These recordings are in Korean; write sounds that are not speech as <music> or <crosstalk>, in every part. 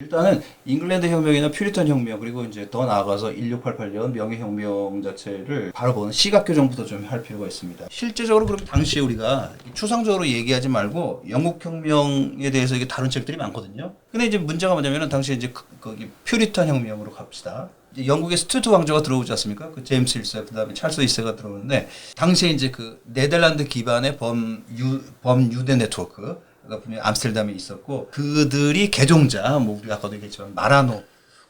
일단은 잉글랜드 혁명이나 퓨리턴 혁명 그리고 이제 더 나아가서 1688년 명예혁명 자체를 바라보는 시각 교정부터 좀 할 필요가 있습니다. 실제적으로 그럼 당시에 우리가 추상적으로 얘기하지 말고 영국 혁명에 대해서 이게 다룬 책들이 많거든요. 근데 이제 문제가 뭐냐면은 당시에 이제 그- 거기 퓨리턴 혁명으로 갑시다. 영국의 스튜트 왕조가 들어오지 않습니까? 그 제임스 1세 그 다음에 찰스 2세가 들어오는데 당시에 이제 그 네덜란드 기반의 범유 범유대 네트워크 가 분명히 암스테르담에 있었고 그들이 개종자 뭐 우리가 아까도 얘기했지만 마라노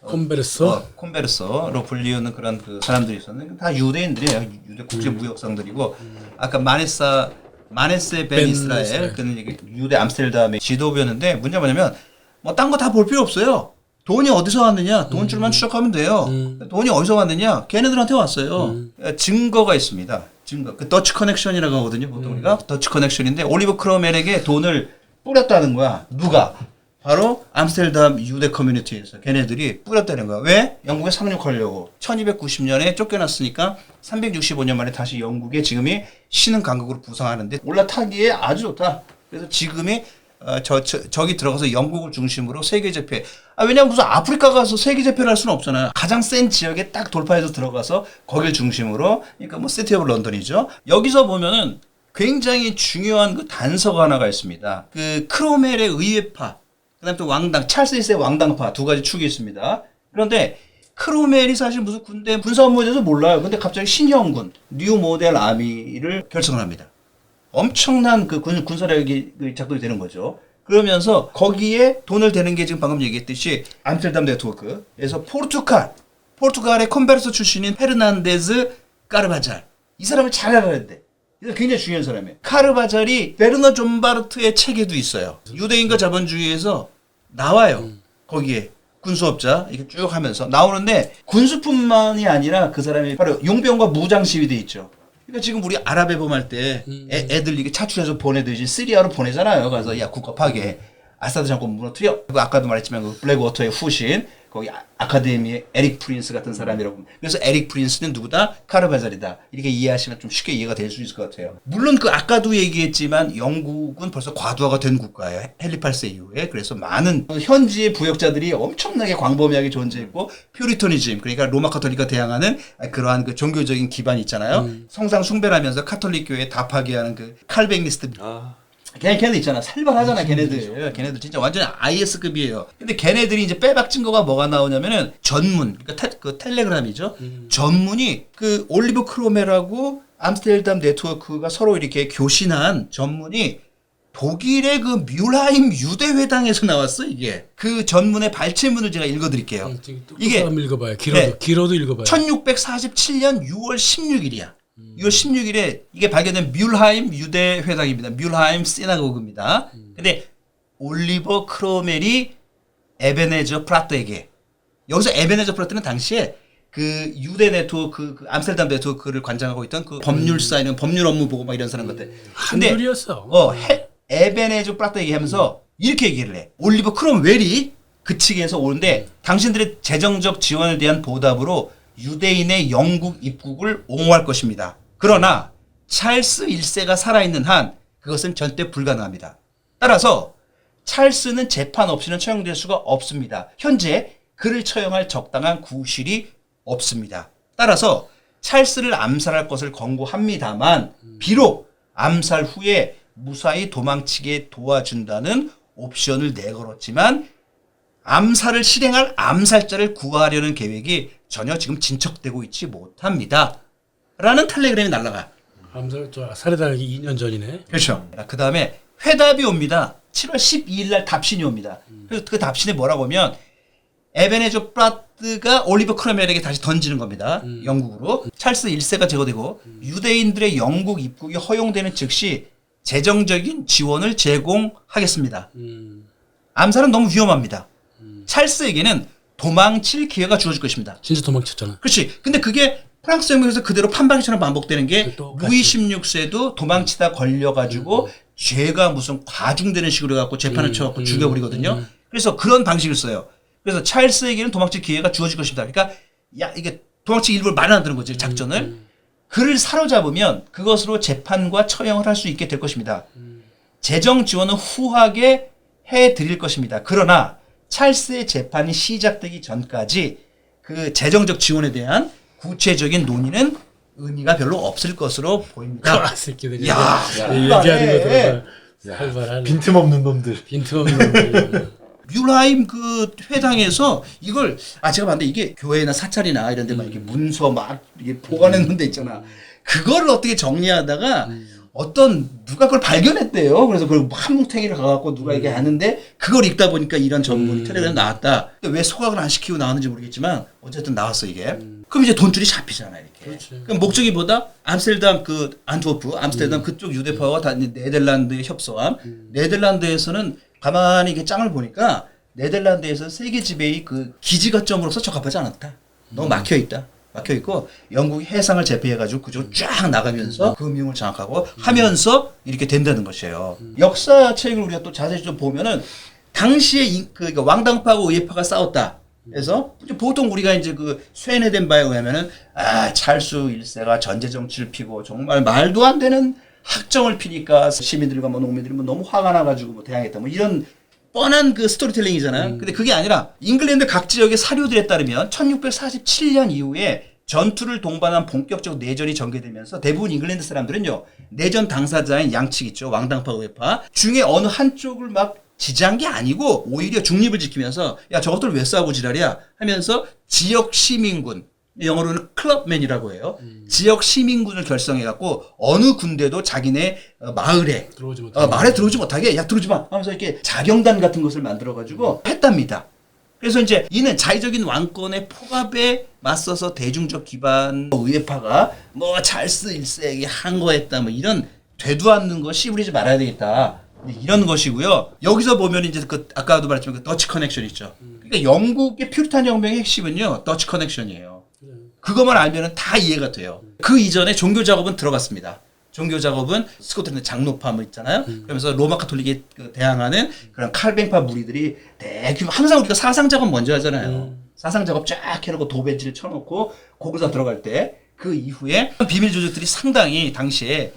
콤베르서 어, 콤베르서로 불리우는 그런 그 사람들이 있었는데 다 유대인들이에요. 유대 국제 무역상들이고 아까 마네사 마네세 벤 벤 이스라엘. 그는 유대 암스테르담의 지도부였는데 문제가 뭐냐면 뭐 딴 거 다 볼 필요 없어요. 돈이 어디서 왔느냐? 돈줄만 추적하면 돼요. 음. 돈이 어디서 왔느냐? 걔네들한테 왔어요. 그러니까 증거가 있습니다. 증거. 그 더치 커넥션이라고 하거든요 보통 우리가. 더치 커넥션인데 올리버 크로멜에게 돈을 뿌렸다는 거야 누가 바로 암스테르담 유대 커뮤니티에서 걔네들이 뿌렸다는 거야. 왜? 영국에 상륙하려고. 1290년에 쫓겨났으니까 365년 만에 다시 영국에 지금이 신흥 강국으로 부상하는데 올라타기에 아주 좋다. 그래서 지금이 어, 저, 저, 저기 들어가서 영국을 중심으로 세계 제패. 아, 왜냐면 무슨 아프리카 가서 세계 제패를 할 수는 없잖아요. 가장 센 지역에 딱 돌파해서 들어가서 거길 중심으로. 그러니까 뭐 시티 오브 런던이죠. 여기서 보면은 굉장히 중요한 그 단서가 하나가 있습니다. 그 크로멜의 의회파, 그다음 또 왕당, 찰스 1세 왕당파 두 가지 축이 있습니다. 그런데 크로멜이 사실 무슨 군대 군사 업무에 대해서 몰라요. 근데 갑자기 신형군, 뉴 모델 아미를 결성을 합니다. 엄청난 그 군, 군사력이 그 작동이 되는 거죠. 그러면서 거기에 돈을 대는 게 지금 방금 얘기했듯이 암스테르담 네트워크에서 포르투갈, 포르투갈의 콤베르소 출신인 페르난데즈 까르바잘. 이 사람을 잘 알아야 돼. 이거 굉장히 중요한 사람이에요. 카르바잘이 베르너 존바르트의 책에도 있어요. 유대인과 자본주의에서 나와요. 거기에 군수업자 이렇게 쭉 하면서 나오는데 군수뿐만이 아니라 그 사람이 바로 용병과 무장 시위대 있죠. 그러니까 지금 우리 아랍에범 할때 애들 이게 차출해서 보내듯이 시리아로 보내잖아요. 그래서 야 국가 파괴, 아사드 정권 무너뜨려. 그리고 아까도 말했지만 그 블랙워터의 후신 거기 아- 아카데미의 에릭 프린스 같은 사람이라고. 그래서 에릭 프린스는 누구다? 카르바잘이다. 이렇게 이해하시면 좀 쉽게 이해가 될 수 있을 것 같아요. 물론 그 아까도 얘기했지만 영국은 벌써 과도화가 된 국가예요. 헨리 8세 이후에. 그래서 많은 현지의 부역자들이 엄청나게 광범위하게 존재했고 퓨리토니즘 그러니까 로마 카톨릭과 대항하는 그러한 그 종교적인 기반이 있잖아요. 성상 숭배를 하면서 카톨릭 교회 다 파괴하는 그 칼뱅니스트 아, 걔, 걔네들 있잖아. 살벌하잖아, 걔네들. 걔네들 진짜 완전 IS급이에요. 근데 걔네들이 이제 빼박 증거가 뭐가 나오냐면은 전문, 그러니까 텔, 그 텔레그램이죠. 전문이 그 올리브 크로멜하고 암스테르담 네트워크가 서로 이렇게 교신한 전문이 독일의 그 뮬하임 유대회당에서 나왔어, 이게. 그 전문의 발췌문을 제가 읽어드릴게요. 이게 이게 읽어봐요. 길어도 네. 길어도 읽어봐요. 1647년 6월 16일이야. 6월 16일에 이게 발견된 뮬하임 유대 회당입니다. 뮬하임 시나고그입니다. 근데 올리버 크로멜이 에베네저 프라트에게 여기서 에베네저 프라트는 당시에 그 유대 네트워크 그 암스테르담 네트워크를 관장하고 있던 그 법률사 이런 법률 업무 보고 막 이런 사람들. 근데 한글이었어. 어, 헬- 에베네조 플라토 얘기하면서 이렇게 얘기를 해. 올리버 크롬웰이 그 측에서 오는데 당신들의 재정적 지원에 대한 보답으로 유대인의 영국 입국을 옹호할 것입니다. 그러나 찰스 1세가 살아있는 한 그것은 절대 불가능합니다. 따라서 찰스는 재판 없이는 처형될 수가 없습니다. 현재 그를 처형할 적당한 구실이 없습니다. 따라서 찰스를 암살할 것을 권고합니다만 비록 암살 후에 무사히 도망치게 도와준다는 옵션을 내걸었지만 암살을 실행할 암살자를 구하려는 계획이 전혀 지금 진척되고 있지 못합니다. 라는 텔레그램이 날라가. 저 살해당하기 2년 전이네. 그렇죠. 그 다음에 회답이 옵니다. 7월 12일 날 답신이 옵니다. 그래서 그 답신에 뭐라고 하면 에베네조 프라트가 올리버 크로멜에게 다시 던지는 겁니다. 영국으로. 찰스 1세가 제거되고 유대인들의 영국 입국이 허용되는 즉시 재정적인 지원을 제공하겠습니다. 음, 암살은 너무 위험합니다. 찰스에게는 도망칠 기회가 주어질 것입니다. 진짜 도망쳤잖아. 그렇지. 근데 그게 프랑스 혁명에서 그대로 판박이처럼 반복되는 게 똑같이. 루이 16세도 도망치다 걸려가지고 죄가 무슨 과중되는 식으로 해갖고 재판을 쳐갖고 죽여버리거든요. 그래서 그런 방식을 써요. 그래서 찰스에게는 도망칠 기회가 주어질 것입니다. 그러니까 야 이게 도망칠 일부를 마련한다는 거죠 작전을. 그를 사로잡으면 그것으로 재판과 처형을 할 수 있게 될 것입니다. 재정 지원은 후하게 해 드릴 것입니다. 그러나 찰스의 재판이 시작되기 전까지 그 재정적 지원에 대한 구체적인 논의는 의미가 별로 없을 것으로 보입니다. 아, 새끼들이. 야, 얘기하는 거. 들어봐. 살벌하네. 빈틈없는 놈들. 빈틈없는 놈들. <laughs> 뮬라임 그 회당에서 이걸 아 제가 봤는데 이게 교회나 사찰이나 이런 데만 이렇게 문서 막 이게 보관해놓는 데 있잖아. 그거를 어떻게 정리하다가 어떤 누가 그걸 발견했대요. 그래서 그걸 한 뭉탱이를 가갖고 누가 이게 하는데 그걸 읽다 보니까 이런 전문이 텔레그램 나왔다. 근데 왜 소각을 안 시키고 나왔는지 모르겠지만 어쨌든 나왔어 이게. 그럼 이제 돈줄이 잡히잖아 이렇게. 그렇지. 그럼 목적이보다 암스테르담 그 안트워프, 암스테르담 그쪽 유대파와 다 네덜란드의 협소함. 네덜란드에서는 가만히 이게 짱을 보니까 네덜란드에서 세계 지배의 그 기지 거점으로서 적합하지 않았다. 너무 막혀 있다. 막혀 있고 영국이 해상을 제패해가지고 그쪽으로 쫙 나가면서 금융을 장악하고 하면서 이렇게 된다는 것이에요. 역사 책을 우리가 또 자세히 좀 보면은 당시에 이- 그 그러니까 왕당파하고 의회파가 싸웠다. 그래서 보통 우리가 이제 그 쇠뇌된 바에 의하면은 아 찰수 일세가 전제 정치를 피고 정말 말도 안 되는 학정을 피니까 시민들과 뭐 농민들이 뭐 너무 화가 나가지고 뭐 대항했다. 뭐 이런 뻔한 그 스토리텔링이잖아요. 근데 그게 아니라 잉글랜드 각 지역의 사료들에 따르면 1647년 이후에 전투를 동반한 본격적 내전이 전개되면서 대부분 잉글랜드 사람들은요 내전 당사자인 양측 있죠. 왕당파 의회파. 중에 어느 한쪽을 막 지지한 게 아니고 오히려 중립을 지키면서 야 저것들 왜 싸우고 지랄이야? 하면서 지역 시민군 영어로는 클럽맨이라고 해요. 지역 시민군을 결성해갖고 어느 군대도 자기네 어, 마을에 들어오지 못해. 어, 말에 들어오지 못하게 야 들어오지 마 하면서 이렇게 자경단 같은 것을 만들어 가지고 했답니다. 그래서 이제 이는 자의적인 왕권의 포갑에 맞서서 대중적 기반 의회파가 뭐 찰스 일세에게 항거했다 뭐 이런 되도 않는 거 씨부리지 말아야 되겠다 이런 것이고요. 여기서 보면 이제 그 아까도 말했지만 그 더치 커넥션 있죠. 그러니까 영국의 퓨리탄 혁명의 핵심은요 더치 커넥션이에요. 그것만 알면은 다 이해가 돼요. 그 이전에 종교 작업은 들어갔습니다. 종교 작업은 스코틀랜드 장로파 뭐 있잖아요. 그러면서 로마 카톨릭에 그 대항하는 그런 칼뱅파 무리들이 대규모 항상 우리가 사상 작업 먼저 하잖아요. 사상 작업 쫙 해놓고 도배지를 쳐놓고 거기서 들어갈 때 그 이후에 비밀 조직들이 상당히 당시에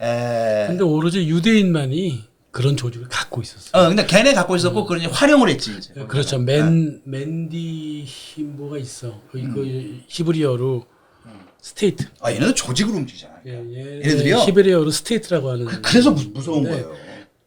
에 근데 오로지 유대인만이 그런 조직을 갖고 있었어. 어, 근데 걔네 갖고 있었고 그걸 이제 활용을 했지 이제. 그렇죠. 맨 맨디 힘보가 있어. 그 음. 그 히브리어로 스테이트. 아 얘네도 조직으로 움직이잖아. 예, 예. 얘네들이요? 히브리어로 스테이트라고 하는. 그, 그래서 무, 무서운 네. 거예요.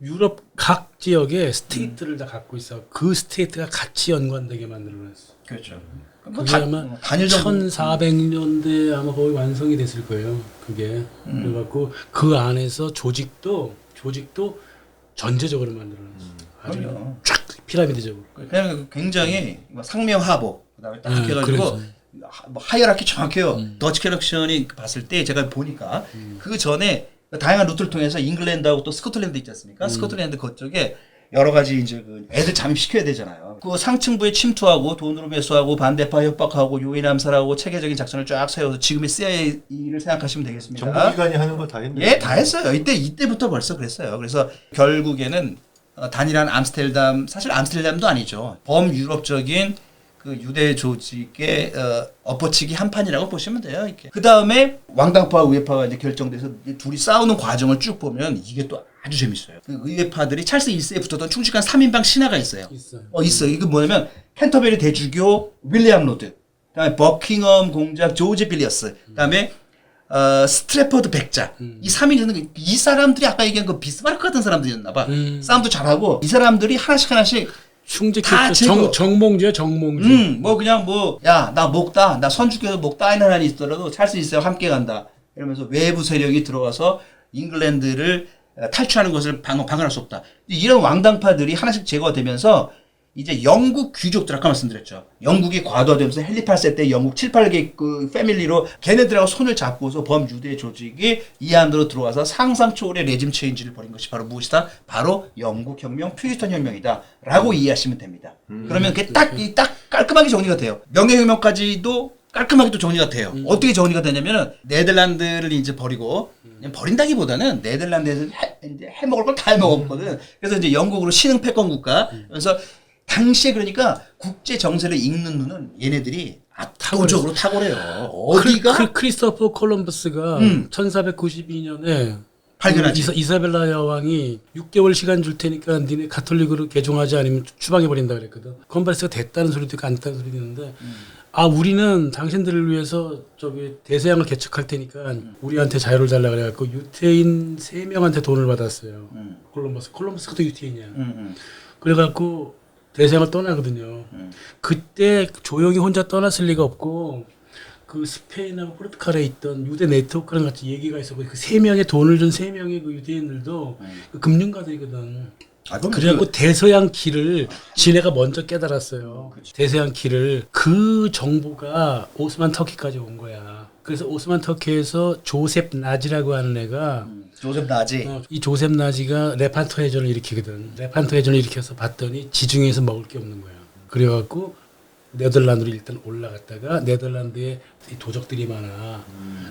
유럽 각 지역에 스테이트를 다 갖고 있어. 그 스테이트가 같이 연관되게 만들어냈어. 그렇죠. 그게 아마 단일 정부 1400년대 아마 거의 완성이 됐을 거예요. 그게 음. 그래갖고 그 안에서 조직도 조직도 전체적으로 만들어냈어. 아주 그럼요. 쫙 피라미드적으로. 그냥 굉장히 뭐 상명하복 그다음에 딱 네, 해가지고 그래서. 하- 뭐 하이어라키 정확해요. 더치 캐럭션이 봤을 때 제가 보니까 그 전에 다양한 루트를 통해서 잉글랜드하고 또 스코틀랜드 있지 않습니까? 스코틀랜드 그쪽에 여러 가지 이제 그 애들 잠입시켜야 되잖아요. 그 상층부에 침투하고 돈으로 매수하고 반대파 협박하고 요인 암살하고 체계적인 작전을 쫙 세워서 지금의 CIA를 생각하시면 되겠습니다. 정보기관이 하는 거 다 했네. 예, 다 했어요. 이때 이때부터 벌써 그랬어요. 그래서 결국에는 어, 단일한 암스테르담 사실 암스테르담도 아니죠. 범유럽적인 그 유대 조직의 어, 엎어치기 한 판이라고 보시면 돼요. 이렇게. 그 다음에 왕당파와 의회파가 이제 결정돼서 이 둘이 싸우는 과정을 쭉 보면 이게 또 아주 재밌어요. 그 의회파들이 찰스 1세에 붙었던 충직한 3인방 신하가 있어요. 있어요. 어 있어요. 이거 뭐냐면 캔터베리 대주교 윌리엄 로드, 그다음에 버킹엄 공작 조지 빌리어스, 그다음에 어, 스트래퍼드 백자 이 3인이 이 사람들이 아까 얘기한 그 비스마르크 같은 사람들이었나 봐. 음. 싸움도 잘하고 이 사람들이 하나씩 하나씩 다 충직했죠. 제거. 정 정몽주야 정몽주. 음, 뭐 그냥 뭐, 야, 나 목다, 나 선주교에서 목다 하는 하나 있더라도 찰수 있어요. 함께 간다. 이러면서 외부 세력이 들어와서 잉글랜드를 어, 탈취하는 것을 방, 방어할 수 없다. 이런 왕당파들이 하나씩 제거되면서 이제 영국 귀족들 아까 말씀드렸죠. 영국이 과도화되면서 헨리 8세 때 영국 7, 8개 그 패밀리로 걔네들하고 손을 잡고서 범유대 조직이 이 안으로 들어와서 상상 초월의 레짐 체인지를 벌인 것이 바로 무엇이다? 바로 영국 혁명, 퓨리턴 혁명이다. 라고 이해하시면 됩니다. 그러면 그게 딱, 이딱 깔끔하게 정리가 돼요. 명예혁명까지도 깔끔하게 또 정리가 돼요. 어떻게 정리가 되냐면은 네덜란드를 이제 버리고 버린다기보다는 네덜란드에서 해, 이제 해먹을 걸 다 해먹었거든. 그래서 이제 영국으로 신흥 패권 국가. 그래서 당시에 그러니까 국제 정세를 읽는 눈은 얘네들이 압도적으로 탁월해요. 어디가 크, 크리스토퍼 콜럼버스가 음. 1492년에 발견하지. 이사, 이사벨라 여왕이 6개월 시간 줄 테니까 니네 가톨릭으로 개종하지 않으면 추방해 버린다 그랬거든. 컨버스가 됐다는 소리도 있고 안 됐다는 소리도 있는데 아 우리는 당신들을 위해서 저기 대서양을 개척할 테니까 우리한테 자유를 달라 그래갖고 유태인 세 명한테 돈을 받았어요. 음. 콜럼버스 콜럼버스가 또 유태인이야. 음, 음. 그래갖고 대서양을 떠나거든요. 음. 그때 조용히 혼자 떠났을 리가 없고 그 스페인하고 포르투갈에 있던 유대 네트워크랑 같이 얘기가 있었고 그 세 명의 돈을 준 세 명의 그 유대인들도 그 금융가들이거든. 아, 그래갖고 대서양 길을 지네가 먼저 깨달았어요. 대서양 길을 그 정보가 오스만 터키까지 온 거야. 그래서 오스만 터키에서 조셉 나지라고 하는 애가 음, 조셉 나지. 어, 이 조셉 나지가 레판토 해전을 일으키거든. 레판토 해전을 일으켜서 봤더니 지중해에서 먹을 게 없는 거야. 그래갖고 네덜란드로 일단 올라갔다가 네덜란드에 이 도적들이 많아.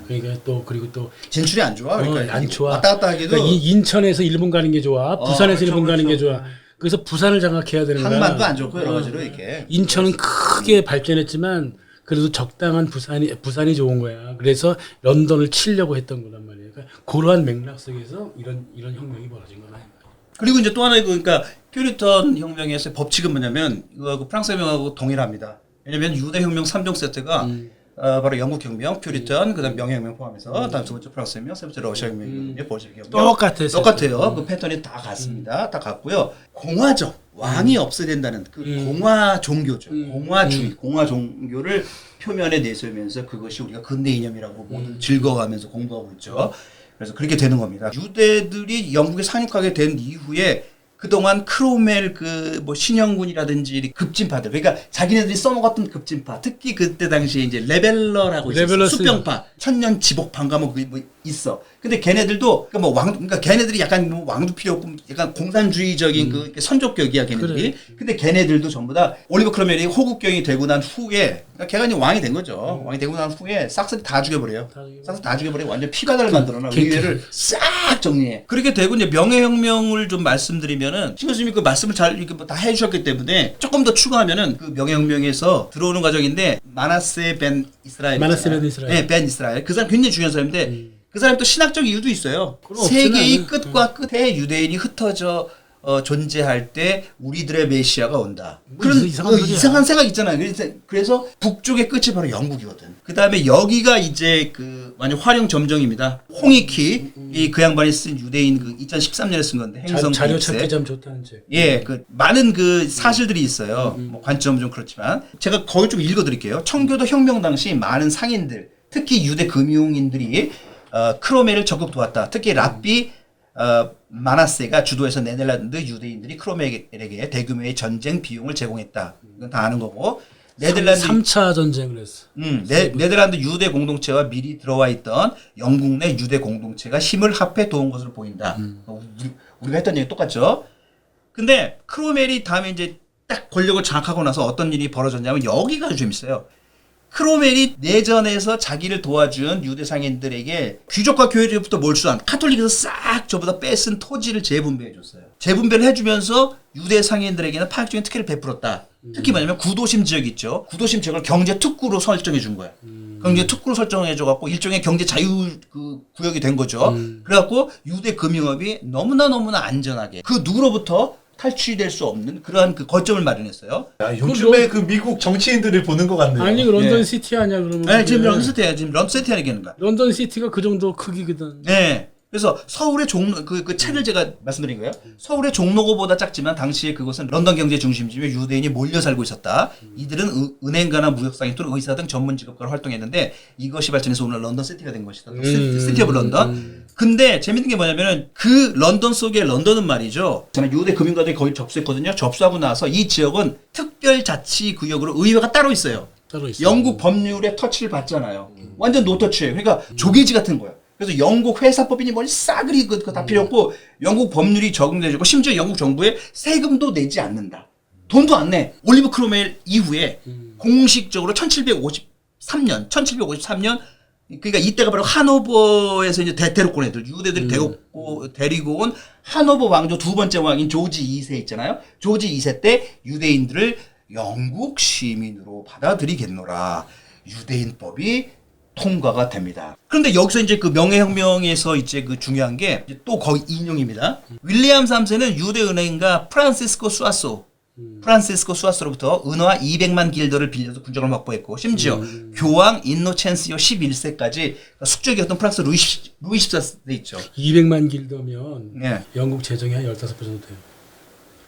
그러니까 또 그리고 또 진출이 안 좋아. 그러니까 어, 안 좋아. 왔다 갔다 하기도 그러니까 이- 인천에서 일본 가는 게 좋아. 어, 부산에서 그렇죠, 일본 가는 게 그렇죠. 좋아. 그래서 부산을 장악해야 되는 거야. 항만도 안 좋고 여러 어. 가지로 이렇게. 인천은 크게 발전했지만 그래도 적당한 부산이 부산이 좋은 거야. 그래서 런던을 치려고 했던 거란 말이야. 그러니까 그러한 맥락 속에서 이런 이런 혁명이 벌어진 거야. 그리고 이제 또 하나 그러니까 퓨리턴 혁명에서 법칙은 뭐냐면 이거하고 프랑스 혁명하고 동일합니다. 왜냐면 유대 혁명 3종 세트가 음. 어, 바로 영국 혁명, 퓨리턴, 그다음 명예혁명 포함해서 다음 두 번째 프랑스 혁명, 세 번째 러시아 혁명이거든요. 볼셰비크 혁명. 똑같았어요. 똑같아요. 그 패턴이 다 같습니다. 다 같고요. 공화적 왕이 없어야 된다는 그 공화 종교죠. 공화주의, 공화 종교를 표면에 내세우면서 그것이 우리가 근대 이념이라고 모두 즐거워하면서 공부하고 있죠. 그래서 그렇게 되는 겁니다. 유대들이 영국에 상륙하게 된 이후에 그동안 크로멜 그 뭐 신영군이라든지 급진파들 그러니까 자기네들이 써먹었던 급진파 특히 그때 당시에 이제 레벨러라고 있었어. 수병파 천년 지복반가 뭐, 그- 뭐 있어 근데 걔네들도 그러니까 뭐 왕, 그러니까 걔네들이 약간 뭐 왕도 필요 없고 약간 공산주의적인 그 이렇게 선족격이야 걔네들이. 근데 걔네들도 전부 다 올리버 크로멜이 호국경이 되고 난 후에 그러니까 걔가 이제 왕이 된 거죠. 왕이 되고 난 후에 싹쓸이 다 죽여버려요. 다 죽여버려. 싹쓸이 다 죽여버리고 완전 피가다를 만들어놔. 그- 의회를 싹 정리해. 그렇게 되고 이제 명예혁명을 좀 말씀드리면은 신 교수님이 그 말씀을 잘 이렇게 뭐다 해주셨기 때문에 조금 더 추가하면은 그 명예혁명에서 들어오는 과정인데 마나세 벤 이스라엘. 마나세 벤 이스라엘. 음. 네, 벤 이스라엘. 그 사람 굉장히 중요한 사람인데 그 사람 또 신학적 이유도 있어요 세계의. 끝과 끝에 유대인이 흩어져 어, 존재할 때 우리들의 메시아가 온다. 뭐 그런 이상한 그 소리야. 이상한 생각 있잖아요. 그래서, 그래서 북쪽의 끝이 바로 영국이거든. 그 다음에 여기가 이제 그 완전 활용 점정입니다. 홍익희 이그 양반이 쓴 유대인 그 2013년에 쓴 건데 자, 행성 자료 기획세. 찾기 참 좋다는 책. 예, 그 많은 그 사실들이 있어요. 뭐 관점은 좀 그렇지만 제가 거기 좀 읽어드릴게요. 청교도 혁명 당시 많은 상인들, 특히 유대 금융인들이 어, 크로멜을 적극 도왔다. 특히 랍비 어, 마나세가 주도해서 네덜란드 유대인들이 크로멜에게 대규모의 전쟁 비용을 제공했다. 이건 다 아는 거고. 네덜란드 3차 전쟁을 했어. 음, 네, 네덜란드 유대 공동체와 미리 들어와 있던 영국 내 유대 공동체가 힘을 합해 도운 것으로 보인다. 어, 우리, 우리 가 했던 얘기 똑같죠? 근데 크로멜이 다음에 이제 딱 권력을 장악하고 나서 어떤 일이 벌어졌냐면 여기가 아주 재밌어요. 크로멜이 내전에서 자기를 도와준 유대 상인들에게 귀족과 교회로부터 몰수한 카톨릭에서 싹 저보다 뺏은 토지를 재분배해 줬어요. 재분배를 해주면서 유대 상인들에게는 파격적인 특혜를 베풀었다. 특히 뭐냐면 구도심 지역 있죠. 구도심 지역을 경제 특구로 설정해 준 거야. 경제 특구로 설정해 줘 갖고 일종의 경제 자유 그 구역이 된 거죠. 그래 갖고 유대 금융업이 너무나 너무나 안전하게 그 누구로부터 탈취될 수 없는 그러한 그 거점을 마련했어요. 야, 요즘에 그 미국 정치인들을 보는 것 같네요. 아니 그 런던 네. 시티 아니야 그러면? 네, 지금 그게. 런세트야 지금 런세트 얘기하는 거야. 런던 시티가 그 정도 크기거든. 네. 그래서 서울의 종로 그, 그 책을 제가 말씀드린 거예요. 서울의 종로구보다 작지만 당시에 그곳은 런던 경제 중심지에 유대인이 몰려 살고 있었다. 이들은 은- 은행가나 무역상인 또는 의사 등 전문 직업가로 활동했는데 이것이 발전해서 오늘 런던 시티가 된 것이다. 또 시- 시티 오브 런던. 근데 재밌는 게 뭐냐면은 그 런던 속의 런던은 말이죠. 저는 유대 금융가들이 거의 접수했거든요. 접수하고 나서 이 지역은 특별자치 구역으로 의회가 따로 있어요. 따로 있어. 영국 법률에 터치를 받잖아요. 완전 노터치예요. 그러니까 조개지 같은 거야. 그래서 영국 회사법이니 뭐니 싸그리 그거 다 필요 없고 영국 법률이 적용되고 심지어 영국 정부에 세금도 내지 않는다. 돈도 안 내. 올리브 크로멜 이후에 공식적으로 1753년, 1753년 그러니까 이때가 바로 하노버에서 이제 대테로권 애들 유대들이 데리고 데리고 온 하노버 왕조 두 번째 왕인 조지 2세 있잖아요. 조지 2세 때 유대인들을 영국 시민으로 받아들이겠노라. 유대인법이 통과가 됩니다. 그런데 여기서 이제 그 명예혁명에서 이제 그 중요한 게 또 거기 인용입니다. 윌리엄 3세는 유대 은행가 프란시스코 수아소 프란시스코 수아스로부터 은화 200만 길더를 빌려서 군정을 확보했고 심지어 교황 인노첸시오 11세까지 숙적이었던 프랑스 루이, 십- 루이 14세 있죠. 200만 길더면 예. 영국 재정이 한 15배 정도 돼요.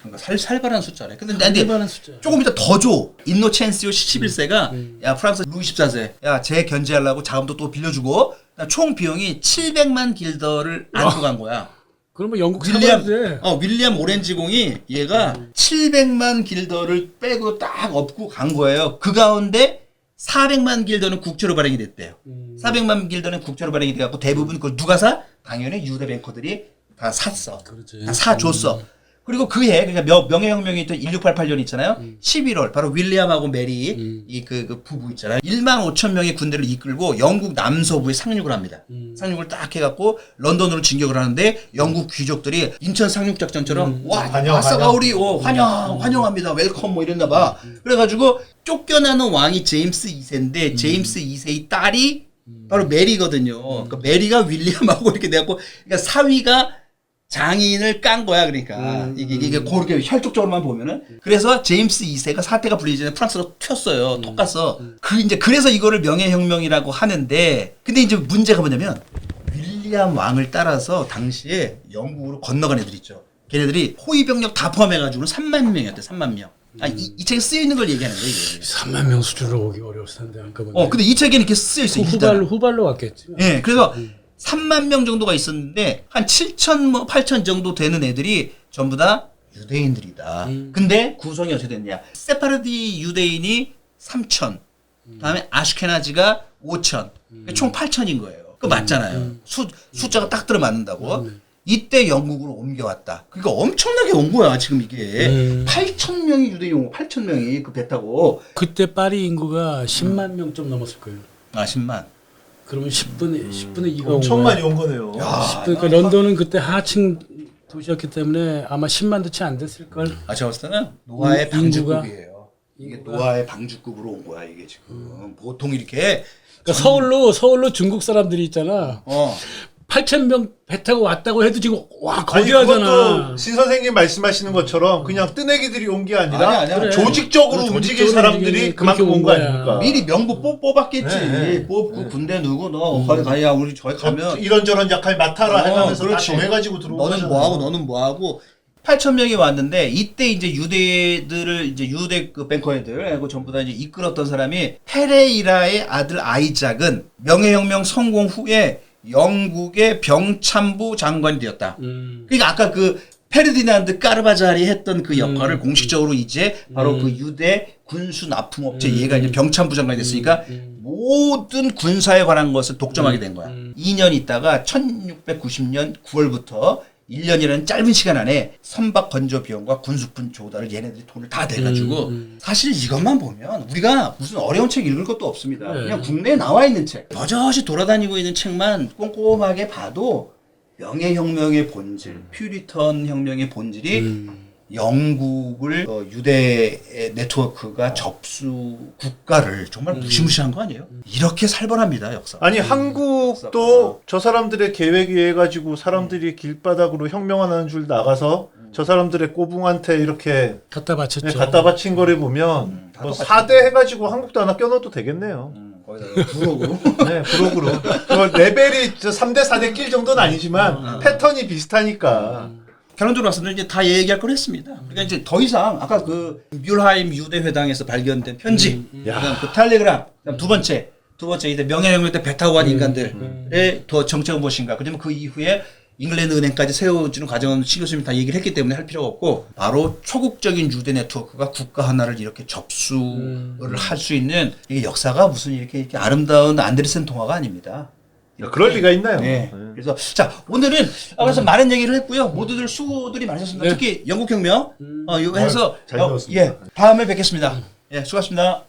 그러니까 살, 살벌한 숫자래. 근데 근데 살벌한 숫자. 조금 이따 더 줘. 인노첸시오 11세가 야 프랑스 루이 14세 야 쟤 견제하려고 자금도 또 빌려주고 총 비용이 700만 길더를 안고 간 거야. 그러면 영국 윌리엄. 어 윌리엄 오렌지공이 얘가 700만 길더를 빼고 딱 업고 간 거예요. 그 가운데 400만 길더는 국채로 발행이 됐대요. 음. 400만 길더는 국채로 발행이 돼갖고 대부분 그걸 누가 사? 당연히 유대 뱅커들이 다 샀어. 그렇지. 다 사줬어. 그리고 그 해 그러니까 명, 명예혁명이 있던 1688년 있잖아요. 음. 11월 바로 윌리엄하고 메리 이그 그 부부 있잖아요. 1만 5천 명의 군대를 이끌고 영국 남서부에 상륙을 합니다. 음. 상륙을 딱 해갖고 런던으로 진격을 하는데 영국 귀족들이 인천 상륙 작전처럼 와 환영, 아싸가. 우리 어, 환영 환영합니다 웰컴 뭐 이랬나 봐. 그래가지고 쫓겨나는 왕이 제임스 2세인데 제임스 2세의 딸이 바로 메리거든요. 그 메리가 윌리엄하고 이렇게 돼갖고 그러니까 사위가 장인을 깐 거야 그러니까. 이게 이게 그렇게 혈족적으로만 보면은. 그래서 제임스 2세가 사태가 불리기 전에 프랑스로 튀었어요 톡 갔어 그 이제 그래서 이거를 명예혁명이라고 하는데 근데 이제 문제가 뭐냐면 윌리엄 왕을 따라서 당시에 영국으로 건너간 애들 있죠. 걔네들이 호위 병력 다 포함해가지고는 3만 명이었대 3만 명. 아, 이, 이 책에 쓰여 있는 걸 얘기하는 거예요 이게. 3만 명 수준으로 오기 어려웠을 텐데 한꺼번에. 어 근데 이 책에는 이렇게 쓰여 있어 후- 일단 후발로 후발로 왔겠지. 예, 그래서 3만 명 정도가 있었는데 한 7천 뭐 8천 정도 되는 애들이 전부 다 유대인들이다. 근데 구성이 어떻게 됐냐? 세파르디 유대인이 3천, 그다음에 아슈케나지가 5천, 그러니까 총 8천인 거예요. 그거 맞잖아요. 수 숫자가 딱 들어 맞는다고. 이때 영국으로 옮겨왔다. 그러니까 엄청나게 온 거야 지금 이게 음. 8천 명이 유대인 온 8천 명이 그 배 타고 그때 파리 인구가 10만 명 좀 넘었을 거예요. 아 10만. 그러면 10분의 10분의 2가 엄청 많이 온 거네요. 그러니까 런던은 그때 하층 도시였기 때문에 아마 10만도 채안 됐을 걸. 아, 제가 봤을 때는 노아의 인- 인구가? 방주급이에요. 이게 노아의 방주급으로 온 거야, 이게 지금. 보통 이렇게, 그러니까 서울로 서울로 중국 사람들이 있잖아. 어, 8천 명배 타고 왔다고 해도 지금 와 아니 거대하잖아. 그것도 신 선생님 말씀하시는 것처럼 그냥 뜨내기들이 온 게 아니라 아니, 아니야. 그래. 조직적으로 그래, 움직인 조직적으로 사람들이 그만큼 그렇게 온온거 거야. 아닙니까? 미리 명부 뽑, 뽑았겠지. 네, 네. 뽑고 군대 누구, 너, 거기 가야 우리 저기 가면. 이런저런 역할 맡아라 어, 해가면서 다 그렇지. 정해가지고 들어온 너는. 뭐하고, 너는 뭐하고. 8천 명이 왔는데 이때 이제 유대들을 이제 유대 그 뱅커애들 하고 전부 다 이제 이끌었던 사람이 페레이라의 아들 아이작은 명예혁명 성공 후에 영국의 병참부 장관이 되었다. 음. 그러니까 아까 그 페르디난드 까르바자리 했던 그 역할을 음. 공식적으로 이제 바로 그 유대 군수 납품업체 얘가 이제 병참부 장관이 됐으니까 모든 군사에 관한 것을 독점하게 된 거야. 2년 있다가 1690년 9월부터 1년이라는 짧은 시간 안에 선박 건조 비용과 군수품 조달을 얘네들이 돈을 다 대가지고 사실 이것만 보면 우리가 무슨 어려운 책 읽을 것도 없습니다. 네. 그냥 국내에 나와 있는 책, 버젓이 돌아다니고 있는 책만 꼼꼼하게 봐도 명예혁명의 본질, 퓨리턴 혁명의 본질이 영국을 어, 유대 네트워크가 접수 국가를 정말 무시무시한 거 아니에요? 이렇게 살벌합니다 역사. 아니 한국도 저 사람들의 계획에 의해 가지고 사람들이 길바닥으로 혁명하는 줄 나가서 저 사람들의 꼬붕한테 이렇게 갖다 바쳤죠. 네, 갖다 바친 거를 보면 음, 다뭐 똑같이. 4대 해가지고 한국도 하나 껴넣어도 되겠네요. 음, 거기다 부르고 <laughs> 네, 브로그로. 뭐 레벨이 저 3대 4대 낄 정도는 아니지만 패턴이 비슷하니까. 결론적으로 봤을 때 이제 다 얘기할 걸 했습니다. 그러니까 이제 더 이상 아까 그 뮬하임 유대 회당에서 발견된 편지, 그다음 그 텔레그램, 그다음 두 번째 두 번째 이제 명예혁명 때 배 타고 간 인간들의 더 정책은 무엇인가. 그다음에 그 이후에 잉글랜드 은행까지 세워주는 과정은 시 교수님이 다 얘기를 했기 때문에 할 필요가 없고 바로 초국적인 유대 네트워크가 국가 하나를 이렇게 접수를 할 수 있는 이게 역사가 무슨 이렇게, 이렇게 아름다운 안데르센 동화가 아닙니다. 그럴 리가 있나요? 네. 네. 그래서 자 오늘은 아, 그래서 많은 얘기를 했고요. 모두들 수고들이 많으셨습니다. 네. 특히 영국 혁명 어 이거 해서 잘 어, 배웠습니다. 예 다음에 뵙겠습니다. 예 수고하셨습니다.